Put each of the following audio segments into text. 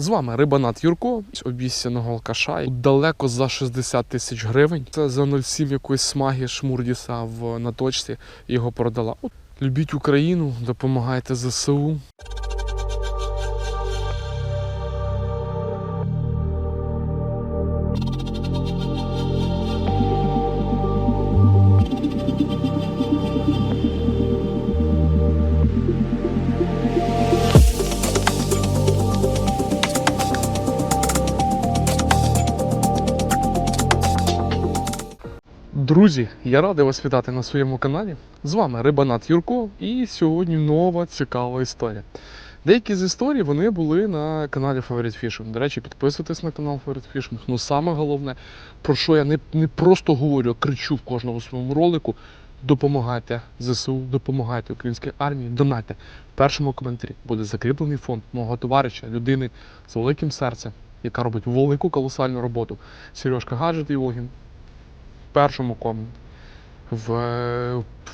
З вами Рибанат Юрко, обіцяного алкаша, далеко за 60 тисяч гривень. Це за 0,7 якоїсь смаги Шмурдіса в наточці його продала. Любіть Україну, допомагайте ЗСУ. Друзі, я радий вас вітати на своєму каналі. З вами Рибанат Юрко, і сьогодні нова цікава історія. Деякі з історій вони були на каналі Favorite Fishing. До речі, підписуйтесь на канал Favorite Fishing. Ну саме головне, про що я не, не просто говорю, а кричу в кожному своєму ролику. Допомагайте ЗСУ, допомагайте українській армії, донайте. В першому коментарі буде закріплений фонд мого товариша, людини з великим серцем, яка робить велику колосальну роботу. Сережка Гаджет Євогін, в першому коменті. В,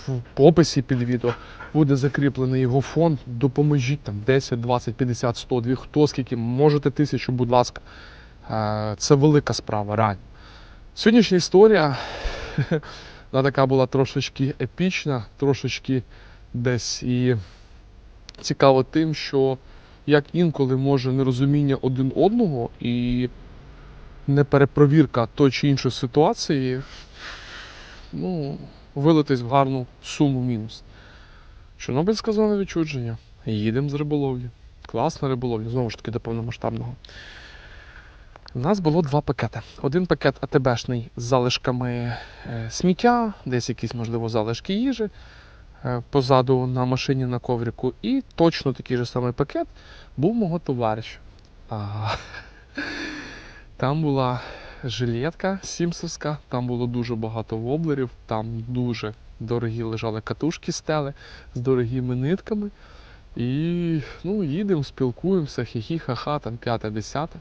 в описі під відео буде закріплений його фонд. Допоможіть там 10, 20, 50, 100, 2, хто скільки можете тисячу, будь ласка. Е, Це велика справа, реально. Сьогоднішня історія вона така була трошечки епічна, трошечки десь і цікаво тим, що як інколи може нерозуміння один одного і неперепровірка той чи іншої ситуації, ну, вилитись в гарну суму мінус. Чорнобильська зона відчудження. Їдемо з риболовлі. Класна риболовля, знову ж таки, до повномасштабного. У нас було два пакети. Один пакет АТБшний з залишками е, сміття, десь якісь, можливо, залишки їжі е, позаду на машині на коврику. І точно такий же самий пакет був мого товариша. Там була жилетка сімсовська, там було дуже багато воблерів, там дуже дорогі лежали катушки стели з дорогими нитками. І ну, їдемо, спілкуємося, хі-хі, ха-ха, там п'яте, десяте.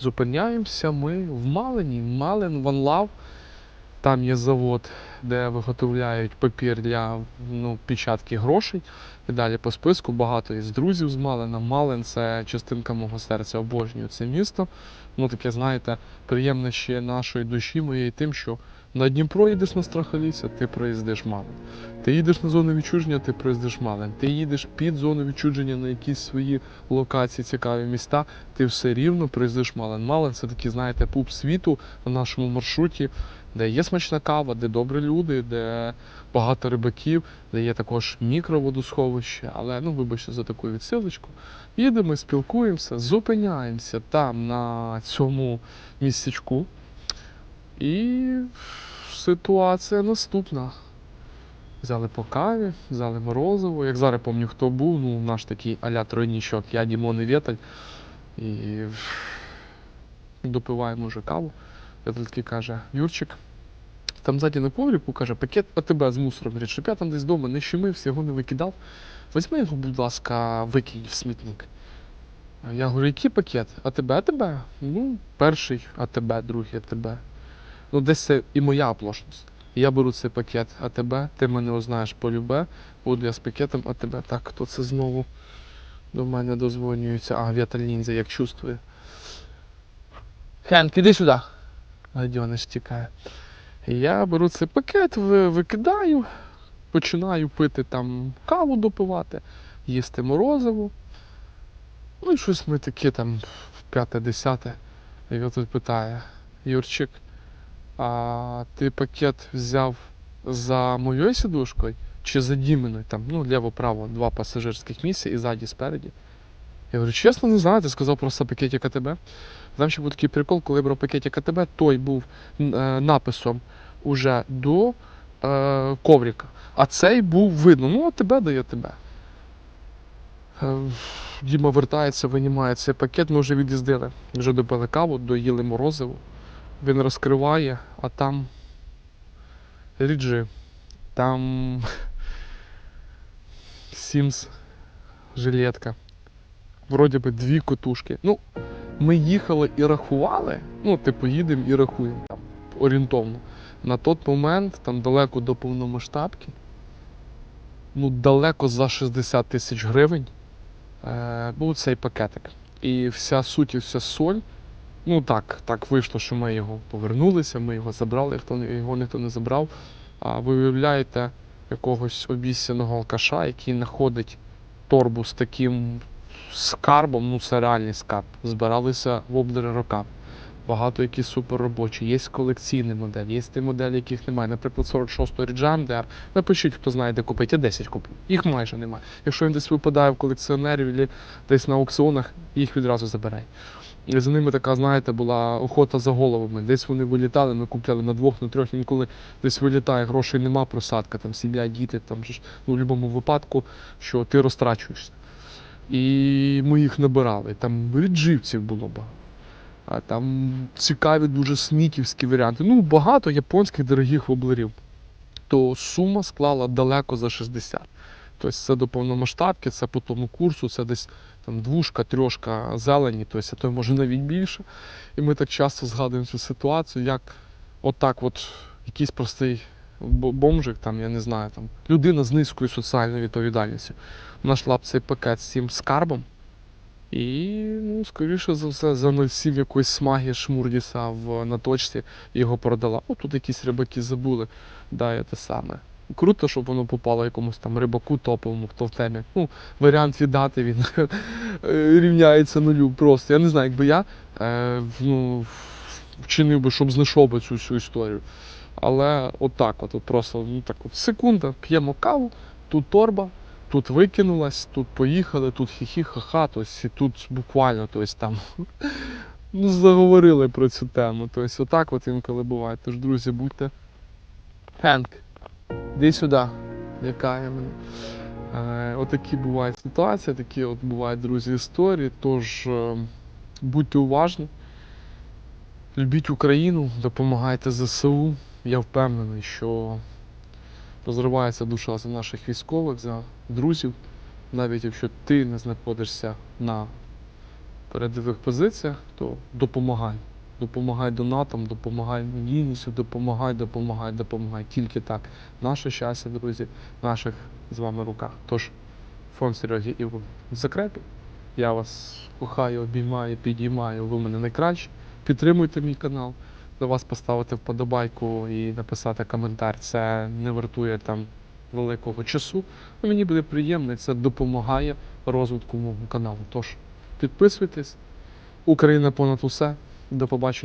Зупиняємося ми в Малині, Малин, Ван Лав. Там є завод, де виготовляють папір для ну, печатки грошей. І далі по списку багато із друзів з Малина. Малин це частинка мого серця, обожнюю це місто. Ну таке, знаєте, приємне ще нашої душі моєї тим, що на Дніпро їдеш на Страхолісся, ти проїздиш Малин. Ти їдеш на зону відчуження, ти проїздиш Малин. Ти їдеш під зону відчуження на якісь свої локації, цікаві міста, ти все рівно проїздиш Малин. Малин це такий, знаєте, пуп світу на нашому маршруті, де є смачна кава, де добрі люди, де багато рибаків, де є також мікроводосховище. Але ну, вибачте за таку відсилочку. Їдемо, спілкуємося, зупиняємося там на цьому місцячку. І ситуація наступна. Взяли по каві, взяли морозиво. Як зараз пам'ятаю, хто був, ну наш такий аля тройнічок, я Дімон і Вєталь. І допиваємо вже каву. Вєталь такий каже, Юрчик, там ззаді на коврику каже, пакет АТБ з мусором. Говорить, щоб я там десь вдома не щемився, його не викидав. Візьми його, будь ласка, викинь в смітник. Я говорю, який пакет? АТБ, АТБ? Ну, перший АТБ, другий АТБ. Ну, десь це і моя оплошність. Я беру цей пакет АТБ, ти мене узнаєш по любе, буду я з пакетом АТБ. Так, хто це знову до мене дозвонюється? А, Віталь як чувствує. Хенк, іди сюди. Гадьониш тікає. Я беру цей пакет, викидаю, починаю пити там каву допивати, їсти морозиво. Ну і щось ми таке там в п'яте-десяте. І тут питає, Юрчик, а ти пакет взяв за моєю сідушкою чи за Діминою? Там, ну, ліво-право, два пасажирських місця і ззаді спереді. Я говорю, чесно, не знаю, ти сказав просто пакетик АТБ. Там ще був такий прикол, коли я брав пакетик АТБ, той був е, написом уже до е, коврика. А цей був видно, ну АТБ дає АТБ. Е, Діма вертається, винімає цей пакет, ми вже від'їздили. Вже допили каву, доїли морозиво. Він розкриває, а там ріджи. Там Sims жилетка. Вроді би дві котушки. Ну, ми їхали і рахували. Ну, типу, їдемо і рахуємо там орієнтовно. На той момент, там далеко до повномасштабки, ну далеко за 60 тисяч гривень е, був цей пакетик. І вся суть, і вся соль. Ну так, так вийшло, що ми його повернулися, ми його забрали, хто його ніхто не забрав. А ви уявляєте якогось обіцяного алкаша, який знаходить торбу з таким скарбом, ну це реальний скарб. Збиралися воблери роками. Багато які суперробочі, є колекційні моделі, є ті моделі, яких немає. Наприклад, 46 Ridge DR. Напишіть, хто знає, де купити. Я 10 куплю. Їх майже немає. Якщо він десь випадає в колекціонерів десь на аукціонах, їх відразу забирай. І за ними така, знаєте, була охота за головами. Десь вони вилітали, ми купляли на двох, на трьох, інколи десь вилітає, грошей нема, просадка, там сім'я, діти, там ж, ну, в будь-якому випадку, що ти розтрачуєшся. І ми їх набирали. Там ріджівців було багато. А там цікаві дуже смітівські варіанти. Ну, багато японських дорогих воблерів. То сума склала далеко за 60. Тобто це до повномасштабки, це по тому курсу, це десь там двушка, трьошка зелені, тобто, а то може навіть більше. І ми так часто згадуємо цю ситуацію, як отак от якийсь простий бомжик, там, я не знаю, там, людина з низькою соціальною відповідальністю знайшла б цей пакет з цим скарбом. І, ну, скоріше за все, за 0,7 якоїсь смаги шмурдіса в, на точці і його продала. О, тут якісь рибаки забули, да, те саме. Круто, щоб воно попало якомусь там рибаку топовому, хто в темі. Ну, варіант віддати він е, рівняється нулю просто. Я не знаю, якби я е, ну, вчинив би, щоб знайшов би цю всю історію. Але отак, от, от просто ну, так от, секунда, п'ємо каву, тут торба, тут викинулась, тут поїхали, тут хі-хі, ха-ха, тобто, і тут буквально тобто, там, ну, заговорили про цю тему. Тобто, отак от інколи буває. Тож, друзі, будьте. Хенк, іди сюди, лякає мене. Е, отакі бувають ситуації, такі от бувають, друзі, історії. Тож е, будьте уважні, любіть Україну, допомагайте ЗСУ. Я впевнений, що розривається душа за наших військових, за друзів. Навіть якщо ти не знаходишся на передових позиціях, то допомагай. Допомагай донатам, допомагай надійністю, допомагай, допомагай, допомагай. Тільки так. Наше щастя, друзі, в наших з вами руках. Тож, фонд Сереги і в закрепі. Я вас кохаю, обіймаю, підіймаю. Ви мене найкращі. Підтримуйте мій канал. До вас поставити вподобайку і написати коментар. Це не вартує там великого часу. Ну, Мені буде приємно, це допомагає розвитку мого каналу. Тож підписуйтесь. Україна понад усе. До побачення.